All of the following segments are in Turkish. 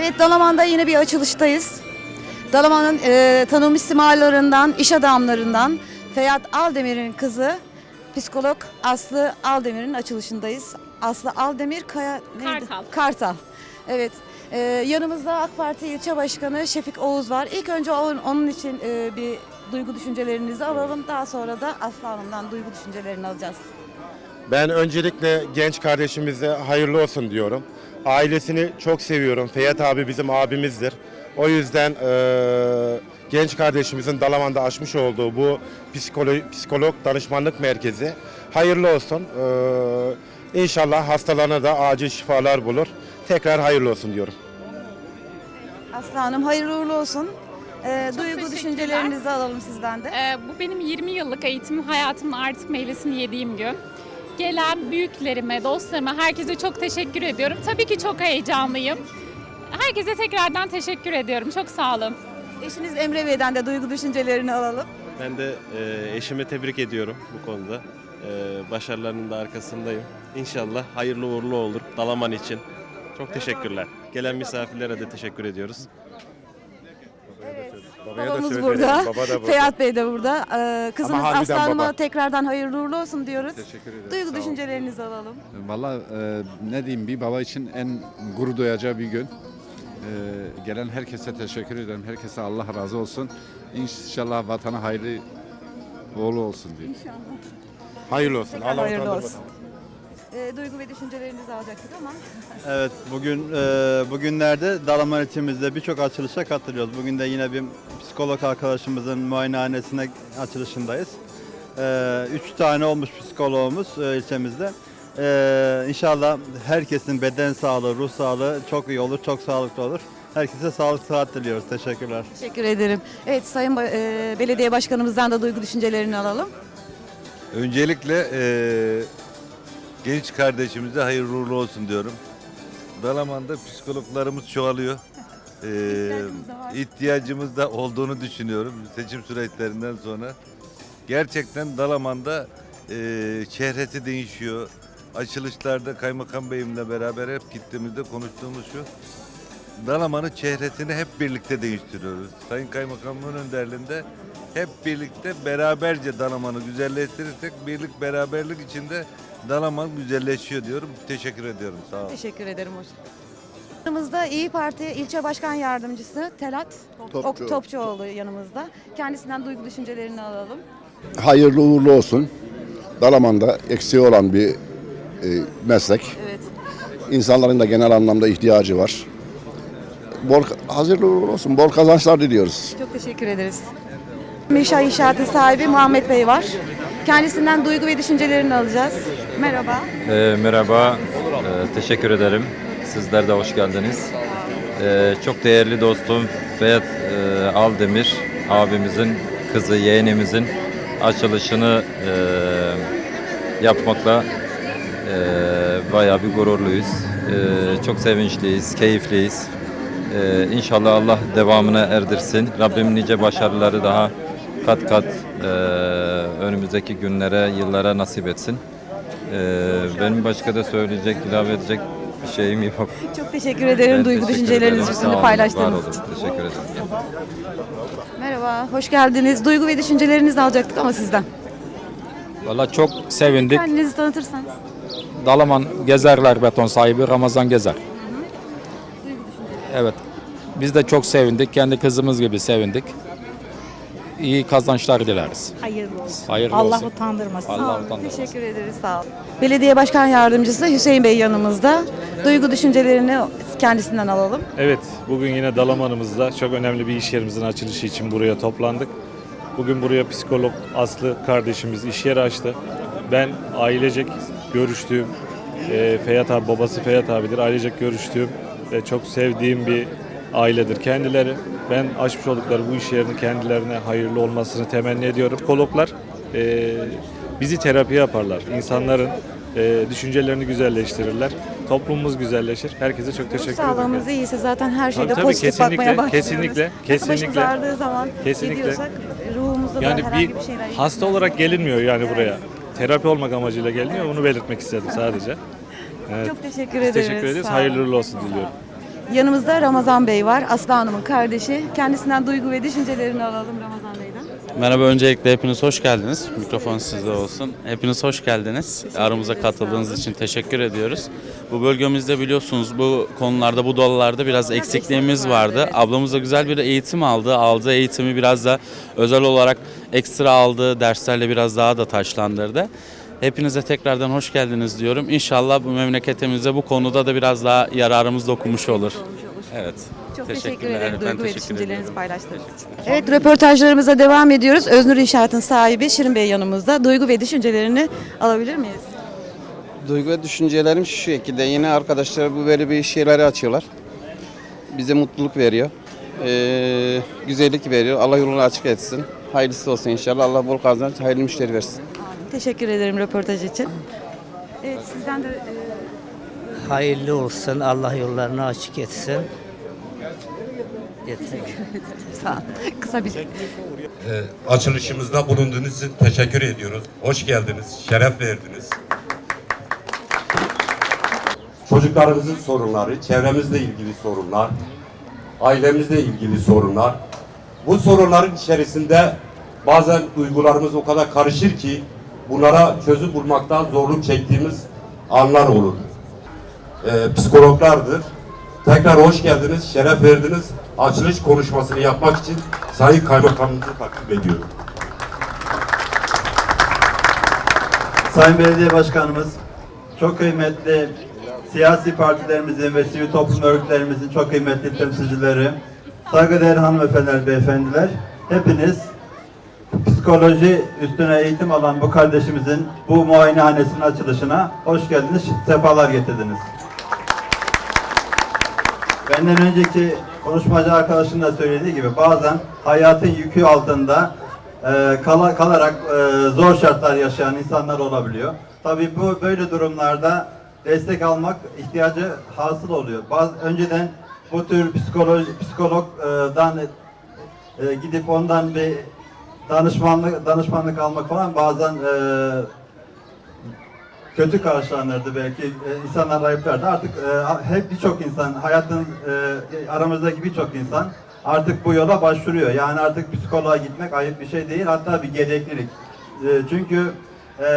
Evet Dalaman'da yine bir açılıştayız. Dalaman'ın e, tanınmış simalarından, iş adamlarından Feyyat Aldemir'in kızı psikolog Aslı Aldemir'in açılışındayız. Aslı Aldemir Kaya neydi? Kartal. Kartal. Evet. E, yanımızda AK Parti ilçe başkanı Şefik Oğuz var. İlk önce onun, onun için e, bir duygu düşüncelerinizi alalım. Daha sonra da Aslı Hanım'dan duygu düşüncelerini alacağız. Ben öncelikle genç kardeşimize hayırlı olsun diyorum. Ailesini çok seviyorum. Feyyat abi bizim abimizdir. O yüzden eee, genç kardeşimizin Dalaman'da açmış olduğu bu psikolo- psikolog danışmanlık merkezi hayırlı olsun. Eee inşallah hastalarına da acil şifalar bulur. Tekrar hayırlı olsun diyorum. Aslı Hanım hayırlı uğurlu olsun. E, duygu teşekkürler. düşüncelerinizi alalım sizden de. Ee, bu benim 20 yıllık eğitim hayatımın artık meyvesini yediğim gün. Gelen büyüklerime, dostlarıma, herkese çok teşekkür ediyorum. Tabii ki çok heyecanlıyım. Herkese tekrardan teşekkür ediyorum. Çok sağ olun. Eşiniz Emre Bey'den de duygu düşüncelerini alalım. Ben de e, eşimi tebrik ediyorum bu konuda. E, başarılarının da arkasındayım. İnşallah hayırlı uğurlu olur Dalaman için. Çok teşekkürler. Gelen misafirlere de teşekkür ediyoruz. Babamız burada. Baba da burada. Feyyat Bey de burada. Ee, kızınız Ama harbiden baba. tekrardan hayırlı uğurlu olsun diyoruz. Teşekkür ederim. Duygu Sağ olun. düşüncelerinizi alalım. Valla e, ne diyeyim bir baba için en gurur duyacağı bir gün. E, gelen herkese teşekkür ederim. Herkese Allah razı olsun. İnşallah vatana hayırlı oğlu olsun diye. Hayırlı olsun. Allah hayırlı utandırmasın. olsun. Ee, duygu ve düşüncelerinizi alacaktık ama Evet, bugün e, bugünlerde Dalaman ilçemizde birçok açılışa katılıyoruz. Bugün de yine bir psikolog arkadaşımızın muayenehanesine açılışındayız. E, üç tane olmuş psikologumuz e, ilçemizde. E, inşallah herkesin beden sağlığı, ruh sağlığı çok iyi olur, çok sağlıklı olur. Herkese sağlık, sıhhat diliyoruz. Teşekkürler. teşekkür ederim. Evet Sayın e, Belediye Başkanımızdan da duygu düşüncelerini alalım. Öncelikle eee, genç kardeşimize hayırlı uğurlu olsun diyorum. Dalaman'da psikologlarımız çoğalıyor. Eee İhtiyacımız da olduğunu düşünüyorum seçim süreçlerinden sonra. Gerçekten Dalaman'da eee çehresi değişiyor. Açılışlarda Kaymakam Beyimle beraber hep gittiğimizde konuştuğumuz şu. Dalaman'ın çehresini hep birlikte değiştiriyoruz. Sayın Kaymakamın önderliğinde hep birlikte beraberce Dalaman'ı güzelleştirirsek birlik beraberlik içinde Dalaman güzelleşiyor diyorum. Teşekkür ediyorum. Sağ olun. Teşekkür ederim. Hoş Yanımızda İyi Parti ilçe başkan yardımcısı Telat Ok Topçuoğlu yanımızda. Kendisinden duygu düşüncelerini alalım. hayırlı uğurlu olsun. Dalaman'da eksiği olan bir e, meslek. Evet. İnsanların da genel anlamda ihtiyacı var. Bol, uğurlu olsun. Bol kazançlar diliyoruz. Çok teşekkür ederiz. Mişa İnşaatı sahibi Muhammed Bey var. Kendisinden duygu ve düşüncelerini alacağız. Merhaba. Ee, merhaba, Ee, teşekkür ederim. Sizler de hoş geldiniz. Ee, çok değerli dostum Feyyat e, Aldemir abimizin kızı, yeğenimizin açılışını e, yapmakla e, bayağı bir gururluyuz. E, çok sevinçliyiz, keyifliyiz. E, inşallah Allah devamını erdirsin. Rabbim nice başarıları daha kat kat e, önümüzdeki günlere, yıllara nasip etsin. Ee, benim başka da söyleyecek, ilave edecek bir şeyim yok. Çok teşekkür ederim Ben duygu teşekkür düşüncelerinizi ederim. Sağ bizimle olun, var paylaştığınız olun. için. Teşekkür ederim. Merhaba, hoş geldiniz. Duygu ve düşüncelerinizi alacaktık ama sizden. Valla çok sevindik. Kendinizi tanıtırsanız. Dalaman Gezerler beton sahibi Ramazan Gezer. Evet. Biz de çok sevindik. Kendi kızımız gibi sevindik. İyi kazançlar dileriz. Hayırlı olsun. Hayırlı Allah olsun. utandırmasın. Allah utandırmasın. Teşekkür ederiz, sağ olun. Belediye Başkan Yardımcısı Hüseyin Bey yanımızda. Duygu düşüncelerini kendisinden alalım. Evet, bugün yine Dalaman'ımızda çok önemli bir iş yerimizin açılışı için buraya toplandık. Bugün buraya psikolog Aslı kardeşimiz iş yeri açtı. Ben ailecek görüştüğüm, e, Feyyat abi, babası Feyyat abidir. Ailecek görüştüğüm ve çok sevdiğim bir ailedir kendileri. Ben açmış oldukları bu iş yerini kendilerine hayırlı olmasını temenni ediyorum. Psikologlar e, bizi terapi yaparlar. İnsanların e, düşüncelerini güzelleştirirler. Toplumumuz güzelleşir. Herkese çok teşekkür ederim. sağlığımız iyiyse zaten her şeyde Tabii, tabii, pozitif kesinlikle, bakmaya başlıyoruz. kesinlikle, kesinlikle. Başımız ağrıdığı zaman Kesinlikle. gidiyorsak ruhumuzda Yani da herhangi bir bir şeyler hasta olarak gelinmiyor yani buraya. Terapi olmak amacıyla geliniyor. Onu belirtmek istedim sadece. Evet. Çok teşekkür Biz ederiz. teşekkür ederiz. Sağ olun. Hayırlı uğurlu olsun diliyorum. Yanımızda Ramazan Bey var, Aslı Hanım'ın kardeşi. Kendisinden duygu ve düşüncelerini alalım Ramazan Bey'den. Merhaba öncelikle hepiniz hoş geldiniz. Mikrofon sizde olsun. Hepiniz hoş geldiniz. Aramıza katıldığınız için teşekkür ediyoruz. Bu bölgemizde biliyorsunuz bu konularda, bu dallarda biraz eksikliğimiz vardı. Ablamız da güzel bir eğitim aldı. Aldığı eğitimi biraz da özel olarak ekstra aldığı derslerle biraz daha da taşlandırdı. Hepinize tekrardan hoş geldiniz diyorum. İnşallah bu memleketimize bu konuda da biraz daha yararımız dokunmuş olur. Evet. Çok teşekkür ederim Ben duygu ve teşekkür düşüncelerinizi ediyorum. paylaştığınız için. Evet röportajlarımıza devam ediyoruz. Öznur İnşaat'ın sahibi Şirin Bey yanımızda. Duygu ve düşüncelerini alabilir miyiz? Duygu ve düşüncelerim şu şekilde. Yine arkadaşlar bu böyle bir iş yerleri açıyorlar. Bize mutluluk veriyor. Ee, güzellik veriyor. Allah yolunu açık etsin. Hayırlısı olsun inşallah. Allah bol kazanç, hayırlı müşteri versin. Teşekkür ederim röportaj için. Evet sizden de e, Hayırlı olsun. Allah yollarını açık etsin. Yeter. sağ olun. Kısa bir açılışımızda bulunduğunuz için teşekkür ediyoruz. Hoş geldiniz, şeref verdiniz. Çocuklarımızın sorunları, çevremizle ilgili sorunlar, ailemizle ilgili sorunlar. Bu sorunların içerisinde bazen duygularımız o kadar karışır ki bunlara çözüm bulmakta zorluk çektiğimiz anlar olur. Ee, psikologlardır. Tekrar hoş geldiniz, şeref verdiniz. Açılış konuşmasını yapmak için Sayın Kaymakamımızı takip ediyorum. Sayın Belediye Başkanımız, çok kıymetli siyasi partilerimizin ve sivil toplum örgütlerimizin çok kıymetli temsilcileri, saygıdeğer hanımefendiler, beyefendiler, hepiniz psikoloji üstüne eğitim alan bu kardeşimizin bu muayenehanesinin açılışına hoş geldiniz, sefalar getirdiniz. Benden önceki konuşmacı arkadaşın da söylediği gibi bazen hayatın yükü altında e, kala, kalarak e, zor şartlar yaşayan insanlar olabiliyor. Tabii bu böyle durumlarda destek almak ihtiyacı hasıl oluyor. Bazı, önceden bu tür psikolog, psikologdan e, gidip ondan bir danışmanlık danışmanlık almak falan bazen e, kötü karşılanırdı belki e, insanlar ayıplardı. Artık e, hep birçok insan hayatın e, aramızdaki birçok insan artık bu yola başvuruyor. Yani artık psikoloğa gitmek ayıp bir şey değil hatta bir gereklilik. E, çünkü e,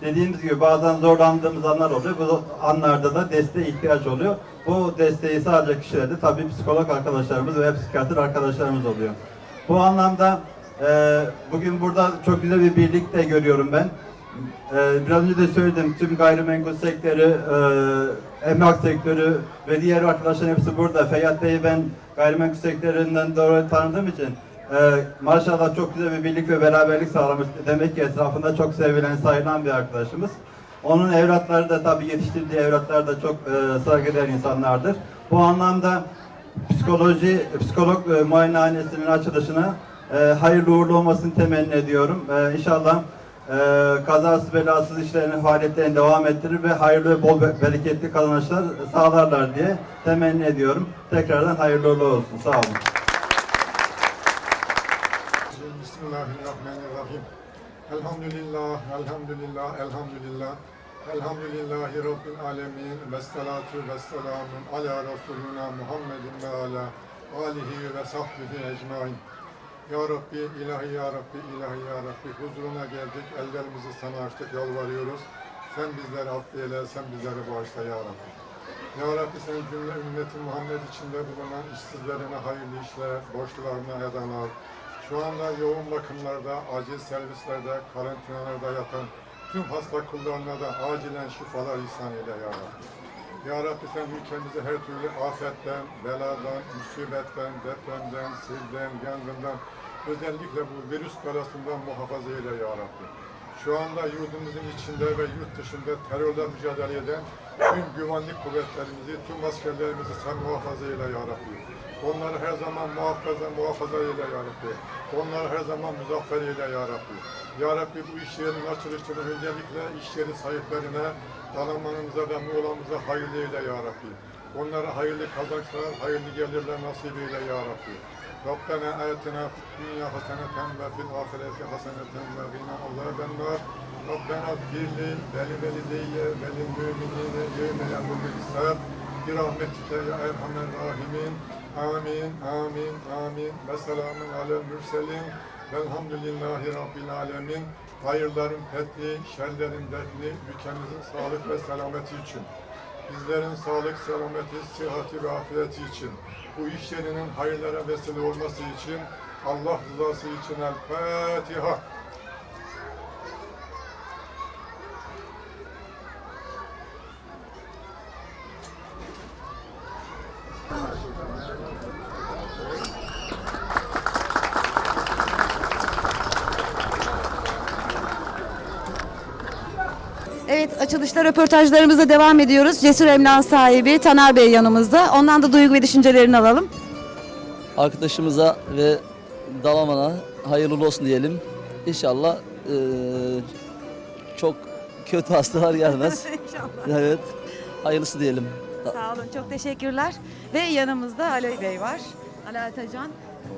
dediğimiz gibi bazen zorlandığımız anlar oluyor. Bu anlarda da desteğe ihtiyaç oluyor. Bu desteği sadece kişilerde tabii psikolog arkadaşlarımız ve psikiyatr arkadaşlarımız oluyor. Bu anlamda e, bugün burada çok güzel bir birlik de görüyorum ben. Ee, biraz önce de söyledim tüm gayrimenkul sektörü, e, emlak sektörü ve diğer arkadaşların hepsi burada. Feyyat Bey'i ben gayrimenkul sektöründen doğru tanıdığım için e, maşallah çok güzel bir birlik ve beraberlik sağlamış. Demek ki etrafında çok sevilen, sayılan bir arkadaşımız. Onun evlatları da tabii yetiştirdiği evlatlar da çok e, saygıdeğer insanlardır. Bu anlamda psikoloji, psikolog muayenehanesinin açılışına e, hayırlı uğurlu olmasını temenni ediyorum. E, inşallah kazasız belasız işlerini, faaliyetlerini devam ettirir ve hayırlı ve bol be- bereketli kazançlar sağlarlar diye temenni ediyorum. Tekrardan hayırlı uğurlu olsun. Sağ olun. Bismillahirrahmanirrahim. Elhamdülillah, elhamdülillah, elhamdülillah. Elhamdülillahi Rabbil alemin. Ve salatu ve selamun ala Resuluna Muhammedin ve ala alihi ve sahbihi ecmain. Ya Rabbi, ilahi ya Rabbi, ilahi ya Rabbi. Huzuruna geldik, ellerimizi sana açtık, yalvarıyoruz. Sen bizleri affeyle, sen bizleri bağışla ya Rabbi. Ya Rabbi sen cümle ümmeti Muhammed içinde bulunan işsizlerine hayırlı işler, borçlularına eden al. Şu anda yoğun bakımlarda, acil servislerde, karantinalarda yatan tüm hasta kullarına da acilen şifalar ihsan eyle ya Rabbi. Ya Rabbi sen ülkemizi her türlü afetten, beladan, musibetten, depremden, silden, yangından, özellikle bu virüs belasından muhafaza eyle ya Rabbi. Şu anda yurdumuzun içinde ve yurt dışında terörle mücadele eden tüm güvenlik kuvvetlerimizi, tüm askerlerimizi sen muhafaza eyle ya Rabbi. Onları her zaman muhafaza, muhafaza eyle ya Rabbi. Onları her zaman muzaffer eyle ya Rabbi. Ya Rabbi bu iş yerinin açılışını öncelikle iş yeri sahiplerine, Dalamanımıza ve Muğla'mıza hayırlı eyle ya Rabbi. Onlara hayırlı kazançlar, hayırlı gelirler nasip eyle ya Rabbi. Rabbena ayetina dünya haseneten ve fil ahireti haseneten ve gina azaben nar. Rabbena gilli veli velideyye veli müminine yevmel emrul hisar. Bir rahmetike ya erhamer rahimin. Amin, amin, amin. Ve selamun alel mürselin. Velhamdülillahi Hayırların fethi, şerlerin defni, ülkemizin sağlık ve selameti için bizlerin sağlık, selameti, sıhhati ve afiyeti için bu iş yerinin hayırlara vesile olması için Allah rızası için El Fatiha. Evet açılışta röportajlarımıza devam ediyoruz. Cesur Emlak sahibi Taner Bey yanımızda. Ondan da duygu ve düşüncelerini alalım. Arkadaşımıza ve Dalaman'a hayırlı olsun diyelim. İnşallah eee, çok kötü hastalar gelmez. İnşallah. evet. Hayırlısı diyelim. Sağ olun, çok teşekkürler. Ve yanımızda Ali Bey var. Ali Atacan.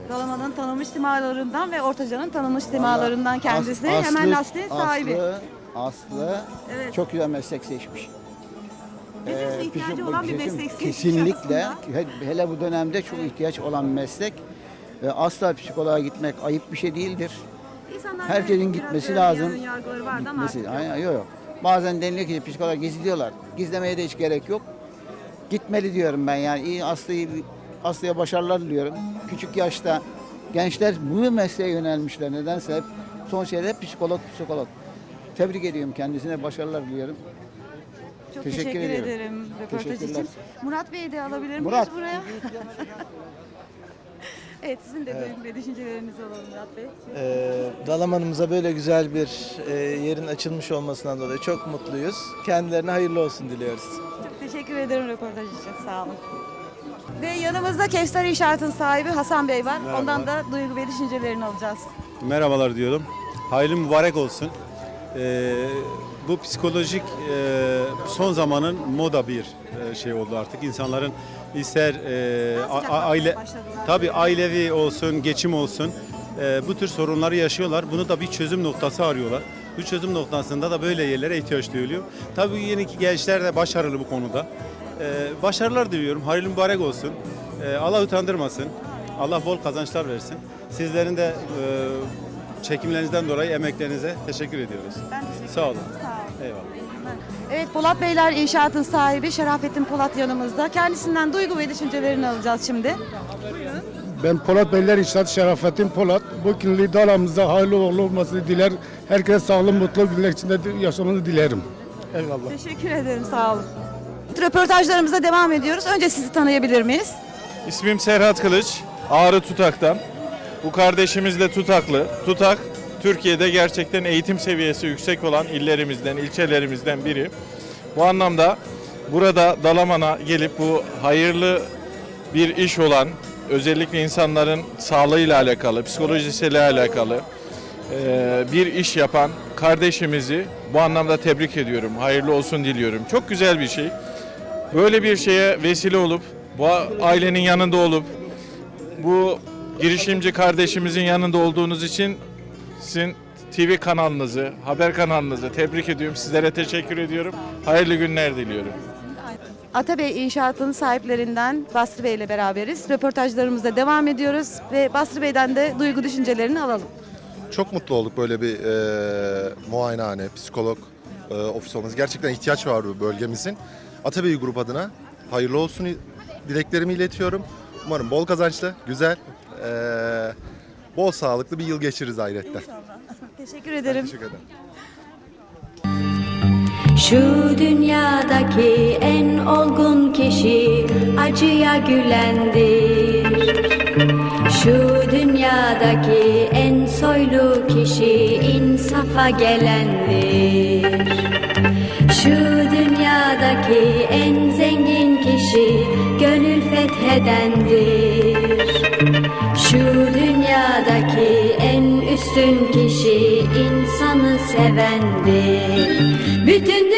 Dalaman'ın tanınmış simalarından ve Ortaca'nın tanınmış simalarından kendisi. Hemen lastiğin sahibi. Aslı Evet. çok güzel meslek seçmiş. Ee, ihtiyacı olan bir meslek seçmiş Kesinlikle. He- Hele bu dönemde çok ihtiyaç olan bir meslek. Ve asla psikoloğa gitmek ayıp bir şey değildir. İnsanlar Herkesin gitmesi lazım. yargıları vardı ama Gitmesi, artık aynen, yok yok. Bazen deniliyor ki psikoloğa gizliyorlar. Gizlemeye de hiç gerek yok. Gitmeli diyorum ben yani. İyi Aslı'yı Aslı'ya başarılar diliyorum. Küçük yaşta gençler bu mesleğe yönelmişler. Nedense hep son şeyde hep psikolog psikolog. Tebrik ediyorum kendisine başarılar diliyorum. Çok Teşekkür teşekkür, ediyorum. ederim röportaj için. Murat Bey'i de alabilir miyiz Murat. buraya? evet sizin de duygu ve düşüncelerinizi alalım Murat Bey. Dalamanımıza böyle güzel bir e, yerin açılmış olmasından dolayı çok mutluyuz. Kendilerine hayırlı olsun diliyoruz. Çok teşekkür ederim röportaj için. Sağ olun. Ve yanımızda Kevser İnşaat'ın sahibi Hasan Bey var. Merhaba. Ondan da duygu ve düşüncelerini alacağız. Merhabalar diyorum. Hayırlı mübarek olsun. Ee, bu psikolojik e, son zamanın moda bir e, şey oldu artık. İnsanların ister e, a- aile tabii ailevi olsun, geçim olsun e, bu tür sorunları yaşıyorlar. Bunu da bir çözüm noktası arıyorlar. Bu çözüm noktasında da böyle yerlere ihtiyaç duyuluyor. Tabii yeni gençler de başarılı bu konuda. Ee, başarılar diliyorum. Hayırlı mübarek olsun. Ee, Allah utandırmasın. Allah bol kazançlar versin. Sizlerin de e, çekimlerinizden dolayı emeklerinize teşekkür ediyoruz. Ben teşekkür Sağ olun. ederim. Sağ olun. Eyvallah. Evet Polat Beyler İnşaat'ın sahibi Şerafettin Polat yanımızda. Kendisinden duygu ve düşüncelerini alacağız şimdi. Ben Polat Beyler İnşaat Şerafettin Polat. Bu kinli dalamızda hayırlı uğurlu olmasını diler. Herkese sağlık, mutlu günler içinde yaşamanı dilerim. Eyvallah. Teşekkür ederim sağ olun. Röportajlarımıza devam ediyoruz. Önce sizi tanıyabilir miyiz? İsmim Serhat Kılıç. Ağrı Tutak'tan. Bu kardeşimiz de Tutaklı. Tutak, Türkiye'de gerçekten eğitim seviyesi yüksek olan illerimizden, ilçelerimizden biri. Bu anlamda burada Dalaman'a gelip bu hayırlı bir iş olan, özellikle insanların sağlığıyla alakalı, psikolojisiyle alakalı eee, bir iş yapan kardeşimizi bu anlamda tebrik ediyorum. Hayırlı olsun diliyorum. Çok güzel bir şey. Böyle bir şeye vesile olup, bu ailenin yanında olup, bu girişimci kardeşimizin yanında olduğunuz için sizin TV kanalınızı, haber kanalınızı tebrik ediyorum. Sizlere teşekkür ediyorum. Hayırlı günler diliyorum. Atabey İnşaat'ın sahiplerinden Basri Bey ile beraberiz. Röportajlarımıza devam ediyoruz ve Basri Bey'den de duygu düşüncelerini alalım. Çok mutlu olduk böyle bir e, muayenehane, psikolog e, ofis olması. Gerçekten ihtiyaç var bu bölgemizin. Atabey Grup adına hayırlı olsun dileklerimi iletiyorum. Umarım bol kazançlı, güzel, e, bol sağlıklı bir yıl geçiririz ahiretten. Teşekkür ederim. Teşekkür ederim. Şu dünyadaki en olgun kişi acıya gülendir. Şu dünyadaki en soylu kişi insafa gelendir. Sevendir. Bütün